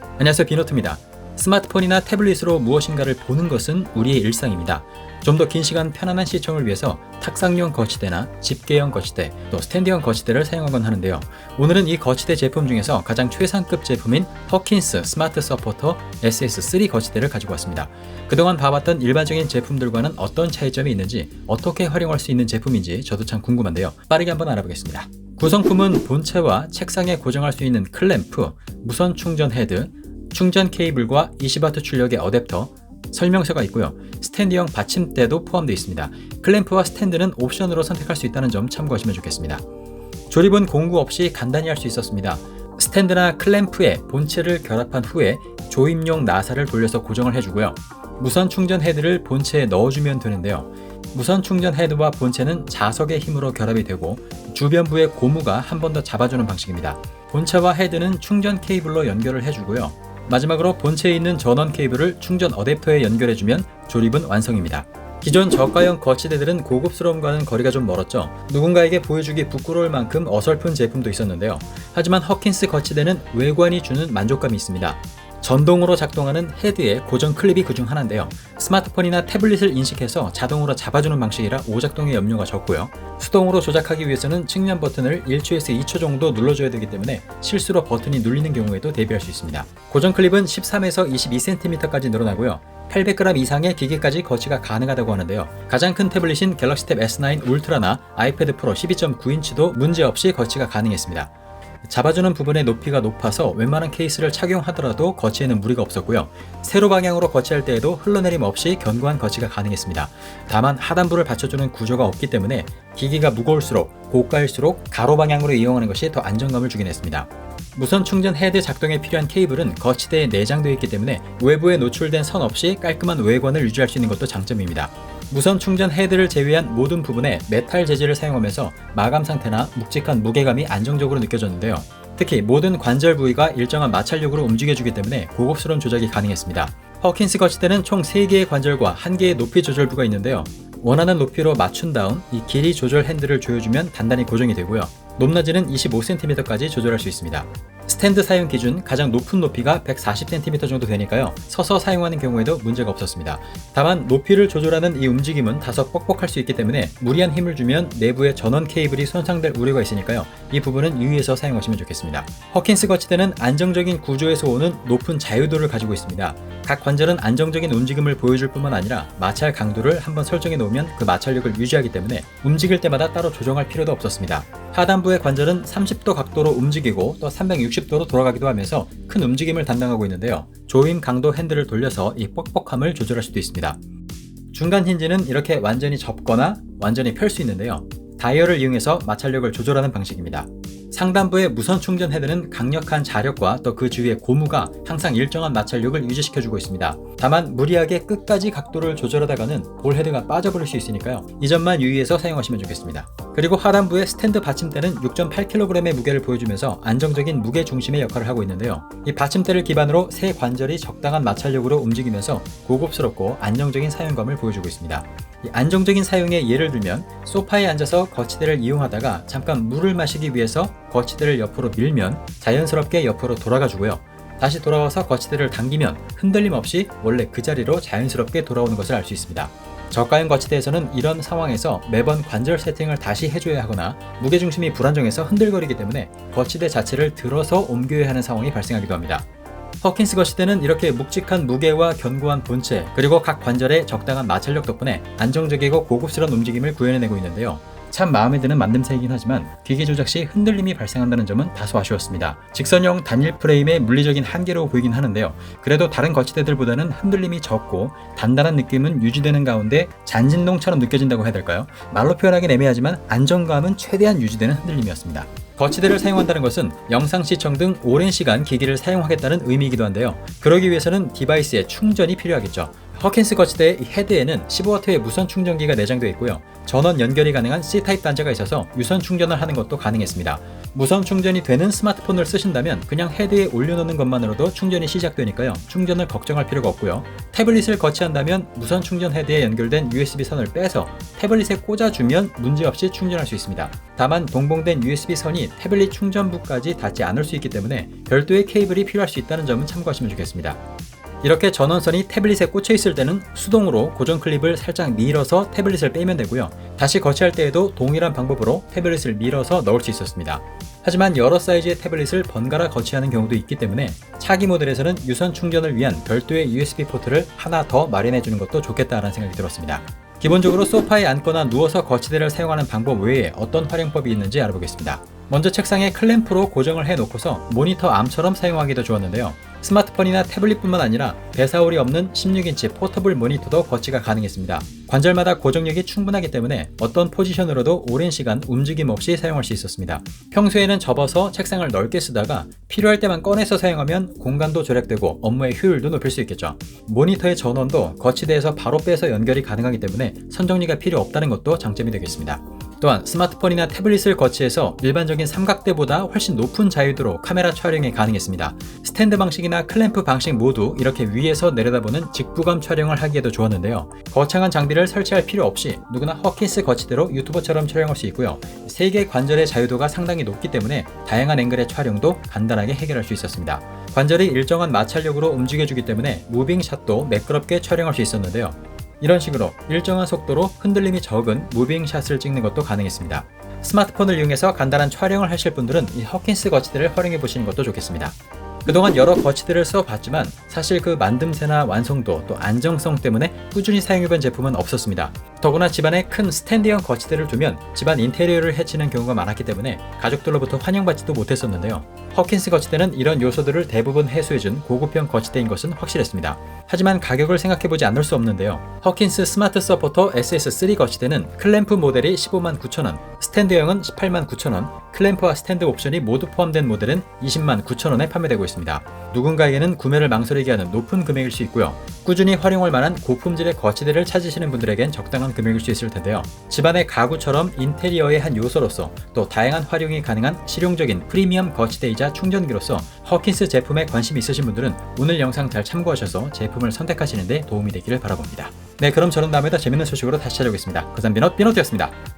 안녕하세요 비노트입니다. 스마트폰이나 태블릿으로 무엇인가를 보는 것은 우리의 일상입니다. 좀 더 긴 시간 편안한 시청을 위해서 탁상용 거치대나 집게형 거치대, 또 스탠드형 거치대를 사용하곤 하는데요. 오늘은 이 거치대 제품 중에서 가장 최상급 제품인 허킨스 스마트 서포터 SS3 거치대를 가지고 왔습니다. 그동안 봐왔던 일반적인 제품들과는 어떤 차이점이 있는지, 어떻게 활용할 수 있는 제품인지 저도 참 궁금한데요. 빠르게 한번 알아보겠습니다. 구성품은 본체와 책상에 고정할 수 있는 클램프, 무선 충전 헤드, 충전 케이블과 20W 출력의 어댑터, 설명서가 있고요. 스탠드형 받침대도 포함되어 있습니다. 클램프와 스탠드는 옵션으로 선택할 수 있다는 점 참고하시면 좋겠습니다. 조립은 공구 없이 간단히 할 수 있었습니다. 스탠드나 클램프에 본체를 결합한 후에 조임용 나사를 돌려서 고정을 해주고요. 무선 충전 헤드를 본체에 넣어주면 되는데요. 무선 충전 헤드와 본체는 자석의 힘으로 결합이 되고 주변부의 고무가 한 번 더 잡아주는 방식입니다. 본체와 헤드는 충전 케이블로 연결을 해주고요. 마지막으로 본체에 있는 전원 케이블을 충전 어댑터에 연결해주면 조립은 완성입니다. 기존 저가형 거치대들은 고급스러움과는 거리가 좀 멀었죠. 누군가에게 보여주기 부끄러울 만큼 어설픈 제품도 있었는데요. 하지만 허킨스 거치대는 외관이 주는 만족감이 있습니다. 전동으로 작동하는 헤드에 고정 클립이 그중 하나인데요. 스마트폰이나 태블릿을 인식해서 자동으로 잡아주는 방식이라 오작동의 염려가 적고요. 수동으로 조작하기 위해서는 측면 버튼을 1초에서 2초 정도 눌러줘야 되기 때문에 실수로 버튼이 눌리는 경우에도 대비할 수 있습니다. 고정 클립은 13에서 22cm까지 늘어나고요. 800g 이상의 기계까지 거치가 가능하다고 하는데요. 가장 큰 태블릿인 갤럭시 탭 S9 울트라나 아이패드 프로 12.9인치도 문제없이 거치가 가능했습니다. 잡아주는 부분의 높이가 높아서 웬만한 케이스를 착용하더라도 거치에는 무리가 없었고요. 세로 방향으로 거치할 때에도 흘러내림 없이 견고한 거치가 가능했습니다. 다만 하단부를 받쳐주는 구조가 없기 때문에 기기가 무거울수록 고가일수록 가로 방향으로 이용하는 것이 더 안정감을 주긴 했습니다. 무선 충전 헤드 작동에 필요한 케이블은 거치대에 내장되어 있기 때문에 외부에 노출된 선 없이 깔끔한 외관을 유지할 수 있는 것도 장점입니다. 무선 충전 헤드를 제외한 모든 부분에 메탈 재질을 사용하면서 마감 상태나 묵직한 무게감이 안정적으로 느껴졌는데요. 특히 모든 관절 부위가 일정한 마찰력으로 움직여주기 때문에 고급스러운 조작이 가능했습니다. 허킨스 거치대는 총 3개의 관절과 1개의 높이 조절부가 있는데요. 원하는 높이로 맞춘 다음 이 길이 조절 핸들을 조여주면 단단히 고정이 되고요. 높낮이는 25cm까지 조절할 수 있습니다. 스탠드 사용 기준 가장 높은 높이가 140cm 정도 되니까요. 서서 사용하는 경우에도 문제가 없었습니다. 다만 높이를 조절하는 이 움직임은 다소 뻑뻑할 수 있기 때문에 무리한 힘을 주면 내부의 전원 케이블이 손상될 우려가 있으니까요. 이 부분은 유의해서 사용하시면 좋겠습니다. 허킨스 거치대는 안정적인 구조에서 오는 높은 자유도를 가지고 있습니다. 각 관절은 안정적인 움직임을 보여줄 뿐만 아니라 마찰 강도를 한번 설정해 놓으면 그 마찰력을 유지하기 때문에 움직일 때마다 따로 조정할 필요도 없었습니다. 하단부 의 관절은 30도 각도로 움직이고 또 360도로 돌아가기도 하면서 큰 움직임을 담당하고 있는데요. 조임 강도 핸들을 돌려서 이 뻑뻑함을 조절할 수도 있습니다. 중간 힌지는 이렇게 완전히 접거나 완전히 펼 수 있는데요. 다이얼을 이용해서 마찰력을 조절하는 방식입니다. 상단부의 무선 충전 헤드는 강력한 자력과 또 그 주위의 고무가 항상 일정한 마찰력을 유지시켜주고 있습니다. 다만 무리하게 끝까지 각도를 조절하다가는 볼 헤드가 빠져버릴 수 있으니까요. 이 점만 유의해서 사용하시면 좋겠습니다. 그리고 하단부의 스탠드 받침대는 6.8kg의 무게를 보여주면서 안정적인 무게 중심의 역할을 하고 있는데요. 이 받침대를 기반으로 세 관절이 적당한 마찰력으로 움직이면서 고급스럽고 안정적인 사용감을 보여주고 있습니다. 안정적인 사용에 예를 들면 소파에 앉아서 거치대를 이용하다가 잠깐 물을 마시기 위해서 거치대를 옆으로 밀면 자연스럽게 옆으로 돌아가 주고요. 다시 돌아와서 거치대를 당기면 흔들림 없이 원래 그 자리로 자연스럽게 돌아오는 것을 알 수 있습니다. 저가형 거치대에서는 이런 상황에서 매번 관절 세팅을 다시 해줘야 하거나 무게중심이 불안정해서 흔들거리기 때문에 거치대 자체를 들어서 옮겨야 하는 상황이 발생하기도 합니다. 허킨스 거치대는 이렇게 묵직한 무게와 견고한 본체 그리고 각 관절의 적당한 마찰력 덕분에 안정적이고 고급스러운 움직임을 구현해내고 있는데요. 참 마음에 드는 만듦새이긴 하지만 기계 조작 시 흔들림이 발생한다는 점은 다소 아쉬웠습니다. 직선형 단일 프레임의 물리적인 한계로 보이긴 하는데요. 그래도 다른 거치대들보다는 흔들림이 적고 단단한 느낌은 유지되는 가운데 잔진동처럼 느껴진다고 해야 될까요? 말로 표현하기는 애매하지만 안정감은 최대한 유지되는 흔들림이었습니다. 거치대를 사용한다는 것은 영상 시청 등 오랜 시간 기기를 사용하겠다는 의미이기도 한데요. 그러기 위해서는 디바이스의 충전이 필요하겠죠. 허킨스 거치대의 이 헤드에는 15W의 무선 충전기가 내장되어 있고요. 전원 연결이 가능한 C타입 단자가 있어서 유선 충전을 하는 것도 가능했습니다. 무선 충전이 되는 스마트폰을 쓰신다면 그냥 헤드에 올려놓는 것만으로도 충전이 시작되니까요. 충전을 걱정할 필요가 없고요. 태블릿을 거치한다면 무선 충전 헤드에 연결된 USB 선을 빼서 태블릿에 꽂아주면 문제없이 충전할 수 있습니다. 다만 동봉된 USB 선이 태블릿 충전부까지 닿지 않을 수 있기 때문에 별도의 케이블이 필요할 수 있다는 점은 참고하시면 좋겠습니다. 이렇게 전원선이 태블릿에 꽂혀 있을 때는 수동으로 고정 클립을 살짝 밀어서 태블릿을 빼면 되고요. 다시 거치할 때에도 동일한 방법으로 태블릿을 밀어서 넣을 수 있었습니다. 하지만 여러 사이즈의 태블릿을 번갈아 거치하는 경우도 있기 때문에 차기 모델에서는 유선 충전을 위한 별도의 USB 포트를 하나 더 마련해 주는 것도 좋겠다라는 생각이 들었습니다. 기본적으로 소파에 앉거나 누워서 거치대를 사용하는 방법 외에 어떤 활용법이 있는지 알아보겠습니다. 먼저 책상에 클램프로 고정을 해 놓고서 모니터 암처럼 사용하기도 좋았는데요. 스마트폰이나 태블릿뿐만 아니라 배사울이 없는 16인치 포터블 모니터도 거치가 가능했습니다. 관절마다 고정력이 충분하기 때문에 어떤 포지션으로도 오랜 시간 움직임 없이 사용할 수 있었습니다. 평소에는 접어서 책상을 넓게 쓰다가 필요할 때만 꺼내서 사용하면 공간도 절약되고 업무의 효율도 높일 수 있겠죠. 모니터의 전원도 거치대에서 바로 빼서 연결이 가능하기 때문에 선정리가 필요 없다는 것도 장점이 되겠습니다. 또한 스마트폰이나 태블릿을 거치해서 일반적인 삼각대보다 훨씬 높은 자유도로 카메라 촬영이 가능했습니다. 스탠드 방식이나 클램프 방식 모두 이렇게 위에서 내려다보는 직부감 촬영을 하기에도 좋았는데요. 거창한 장비를 설치할 필요 없이 누구나 허킨스 거치대로 유튜버처럼 촬영할 수 있고요. 세 개 관절의 자유도가 상당히 높기 때문에 다양한 앵글의 촬영도 간단하게 해결할 수 있었습니다. 관절이 일정한 마찰력으로 움직여주기 때문에 무빙샷도 매끄럽게 촬영할 수 있었는데요. 이런 식으로 일정한 속도로 흔들림이 적은 무빙샷을 찍는 것도 가능했습니다. 스마트폰을 이용해서 간단한 촬영을 하실 분들은 이 허킨스 거치대를 활용해 보시는 것도 좋겠습니다. 그동안 여러 거치대를 써봤지만 사실 그 만듦새나 완성도 또 안정성 때문에 꾸준히 사용해본 제품은 없었습니다. 더구나 집안에 큰 스탠드형 거치대를 두면 집안 인테리어를 해치는 경우가 많았기 때문에 가족들로부터 환영받지도 못했었는데요. 허킨스 거치대는 이런 요소들을 대부분 해소해준 고급형 거치대인 것은 확실했습니다. 하지만 가격을 생각해보지 않을 수 없는데요. 허킨스 스마트 서포터 SS3 거치대는 클램프 모델이 15만 9천원, 스탠드형은 18만 9천원, 클램프와 스탠드 옵션이 모두 포함된 모델은 20만 9천원에 판매되고 있습니다. 누군가에게는 구매를 망설이게 하는 높은 금액일 수 있고요. 꾸준히 활용할 만한 고품질의 거치대를 찾으시는 분들에겐 적당한 금액일 수 있을 텐데요. 집안의 가구처럼 인테리어의 한 요소로서 또 다양한 활용이 가능한 실용적인 프리미엄 거치대이자 충전기로서 허킨스 제품에 관심 있으신 분들은 오늘 영상 잘 참고하셔서 제품을 선택하시는 데 도움이 되기를 바라봅니다. 네, 그럼 저는 다음에 더 재밌는 소식으로 다시 찾아오겠습니다. 그산 비넛 비넛이었습니다.